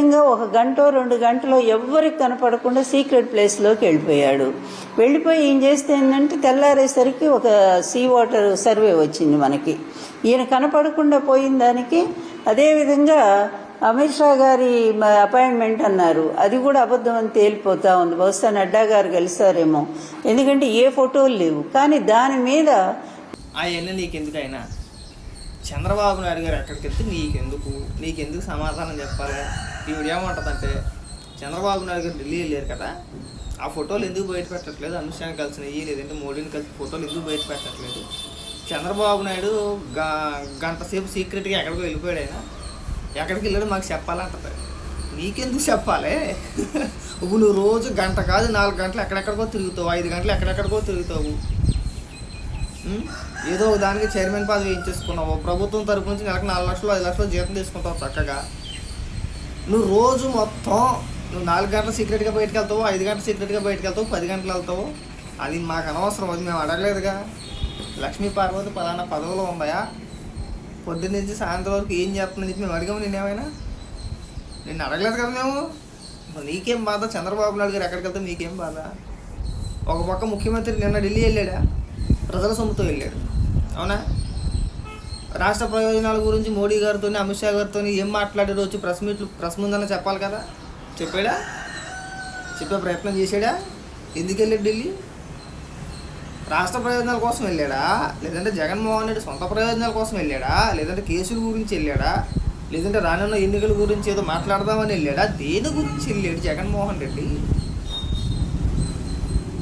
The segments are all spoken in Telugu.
విధంగా ఒక గంట రెండు గంటలో ఎవ్వరికి కనపడకుండా సీక్రెట్ ప్లేస్లోకి వెళ్ళిపోయాడు. వెళ్ళిపోయి ఏం చేస్తే ఏంటంటే తెల్లారేసరికి ఒక సీ వాటర్ సర్వే వచ్చింది మనకి. ఈయన కనపడకుండా పోయిన దానికి అదేవిధంగా అమిత్ షా గారి అపాయింట్మెంట్ అన్నారు. అది కూడా అబద్ధం అని తేలిపోతా ఉంది. బహుశా నడ్డా గారు కలిసారేమో ఎందుకంటే ఏ ఫోటోలు లేవు. కానీ దాని మీద అవన్నీ నీకెందుకైనా? చంద్రబాబు నాయుడు గారు ఎక్కడికి వెళ్తే నీకెందుకు? నీకెందుకు సమాధానం చెప్పాలి? ఈవిడ ఏమంటుందంటే చంద్రబాబు నాయుడు గారు ఢిల్లీ వెళ్ళారు కదా ఆ ఫోటోలు ఎందుకు బయట పెట్టట్లేదు? అమిత్ షాని కలిసినవి లేదంటే మోడీని కలిసి ఫోటోలు ఎందుకు బయట పెట్టట్లేదు? చంద్రబాబు నాయుడు గ- గంట సేపు సీక్రెట్గా ఎక్కడికో వెళ్ళిపోయాడు ఆయన. ఎక్కడికి వెళ్ళాడు మాకు చెప్పాలంటది. నీకెందుకు చెప్పాలి? ఇప్పుడు నువ్వు రోజు గంట కాదు నాలుగు గంటలు ఎక్కడెక్కడికో తిరుగుతావు ఐదు గంటలు ఎక్కడెక్కడికో తిరుగుతావు. ఏదో ఒక దానికి చైర్మన్ పదవి ఇచ్చేసుకున్నావు ప్రభుత్వం తరపు నుంచి నెలకు నాలుగు లక్షలు ఐదు లక్షలు జీతం తీసుకుంటావు చక్కగా. నువ్వు రోజు మొత్తం నువ్వు నాలుగు గంటలు సీక్రెట్గా బయటకు వెళ్తావు ఐదు గంటలు సీక్రెట్గా బయటకు వెళ్తావు పది గంటలు వెళ్తావు అది మాకు అనవసరం అది మేము అడగలేదుగా. లక్ష్మీ పార్వతి పలానా పదవులు ఉన్నాయా? పొద్దున్న నుంచి సాయంత్రం వరకు ఏం చేస్తుందని చెప్పి మేము అడిగాము నేనేమైనా నిన్ను అడగలేదు కదా మేము? నీకేం బాధ? చంద్రబాబు నాయుడు గారు ఎక్కడికి వెళ్తే నీకేం బాధ? ఒక పక్క ముఖ్యమంత్రి నిన్న ఢిల్లీ వెళ్ళాడా? ప్రజల సొమ్ముతో వెళ్ళాడు. అవునా? రాష్ట్ర ప్రయోజనాల గురించి మోడీ గారితో అమిత్ షా గారితో ఏం మాట్లాడారో వచ్చి ప్రెస్ మీట్లు ప్రెస్ ముందన్న చెప్పాలి కదా? చెప్పాడా? చెప్పే ప్రయత్నం చేశాడా? ఎందుకు వెళ్ళాడు ఢిల్లీ? రాష్ట్ర ప్రయోజనాల కోసం వెళ్ళాడా? లేదంటే జగన్మోహన్ రెడ్డి సొంత ప్రయోజనాల కోసం వెళ్ళాడా? లేదంటే కేసుల గురించి వెళ్ళాడా? లేదంటే రానున్న ఎన్నికల గురించి ఏదో మాట్లాడదామని వెళ్ళాడా? దేని గురించి వెళ్ళాడు జగన్మోహన్ రెడ్డి?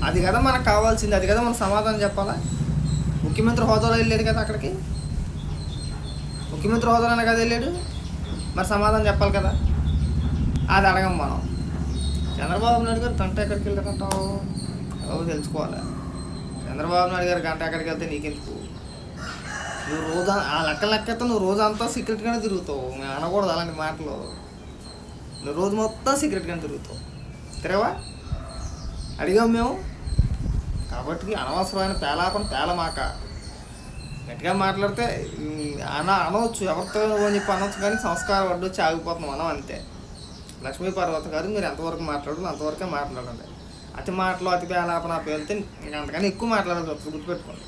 అది కదా మనకు కావాల్సింది. అది కదా మనం సమాధానం చెప్పాలా? ముఖ్యమంత్రి హోదాలో వెళ్ళాడు కదా అక్కడికి? ముఖ్యమంత్రి హోదాలోనే కదా వెళ్ళాడు? మరి సమాధానం చెప్పాలి కదా. అది అడగం మనం. చంద్రబాబు నాయుడు గారు గంట ఎక్కడికి వెళ్తారంటావు? తెలుసుకోవాలి. చంద్రబాబు నాయుడు గారు గంట ఎక్కడికి వెళ్తే నీకెందుకు? నువ్వు రోజు ఆ లెక్క లెక్కతో నువ్వు రోజంతా సీక్రెట్గానే తిరుగుతావు. మేము అనకూడదు అలాంటి మాటలు. నువ్వు రోజు మొత్తం సీక్రెట్గానే తిరుగుతావు. తిరగవా? అడిగాం మేము. కాబట్టి అనవసరమైన పేలాపన పేలమాక. గట్టిగా మాట్లాడితే అన అనవచ్చు ఎవరితో అని చెప్పి అనవచ్చు కానీ సంస్కారం అడ్డొచ్చి ఆగిపోతున్నాం మనం అంతే. లక్ష్మీ పర్వత గారు మీరు ఎంతవరకు మాట్లాడాలి అంతవరకే మాట్లాడండి. అతి మాటలు అతి పేలాపన పేలితే ఇంకా అంతకన్నా ఎక్కువ మాట్లాడాలి గుర్తుపెట్టుకోండి.